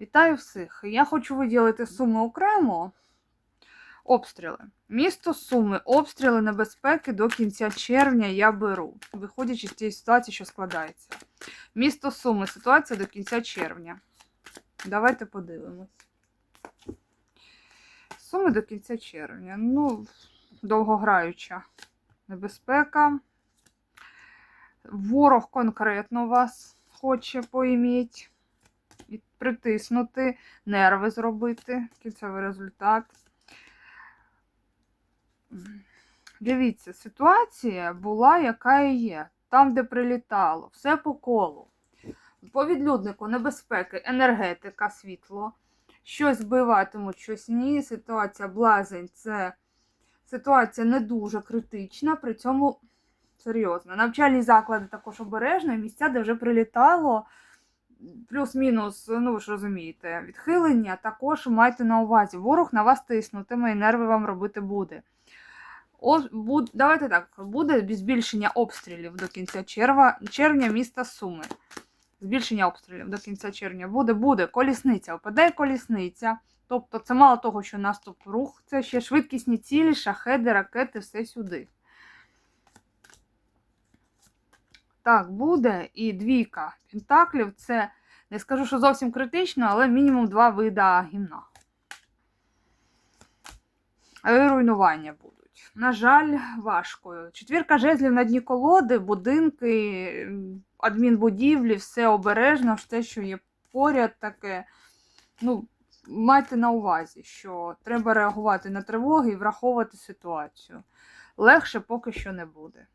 Вітаю всіх! Я хочу виділити суми окремо. Обстріли. Місто Суми. Обстріли небезпеки до кінця червня я беру, виходячи з тієї ситуації, що складається. Місто Суми. Ситуація до кінця червня. Давайте подивимось. Суми до кінця червня. Ну, довгограюча небезпека. Ворог конкретно вас хоче поіміть притиснути, нерви зробити, кінцевий результат. Дивіться, ситуація була, яка і є. Там, де прилітало, все по колу. По відлюднику небезпеки, енергетика, світло. Щось збиватимуть, щось ні. Ситуація блазень це ситуація не дуже критична, при цьому серйозно. Навчальні заклади також обережно, місця, де вже прилітало плюс-мінус, ну ви ж розумієте, відхилення також майте на увазі. Ворог на вас тиснутиме і нерви вам робити буде. О, буд, давайте так, буде збільшення обстрілів до кінця черва, червня міста Суми. Збільшення обстрілів до кінця червня буде, буде колісниця, впаде колісниця. Тобто це мало того, що наступ рух, це ще швидкісні цілі, шахеди, ракети, все сюди. Так, буде і двійка пентаклів. Це не скажу, що зовсім критично, але мінімум два вида гімна. І руйнування будуть. На жаль, важко. Четвірка жезлів на дні колоди, будинки, адмінбудівлі, все обережно, все, що є поряд таке. Ну, майте на увазі, що треба реагувати на тривоги і враховувати ситуацію. Легше поки що не буде.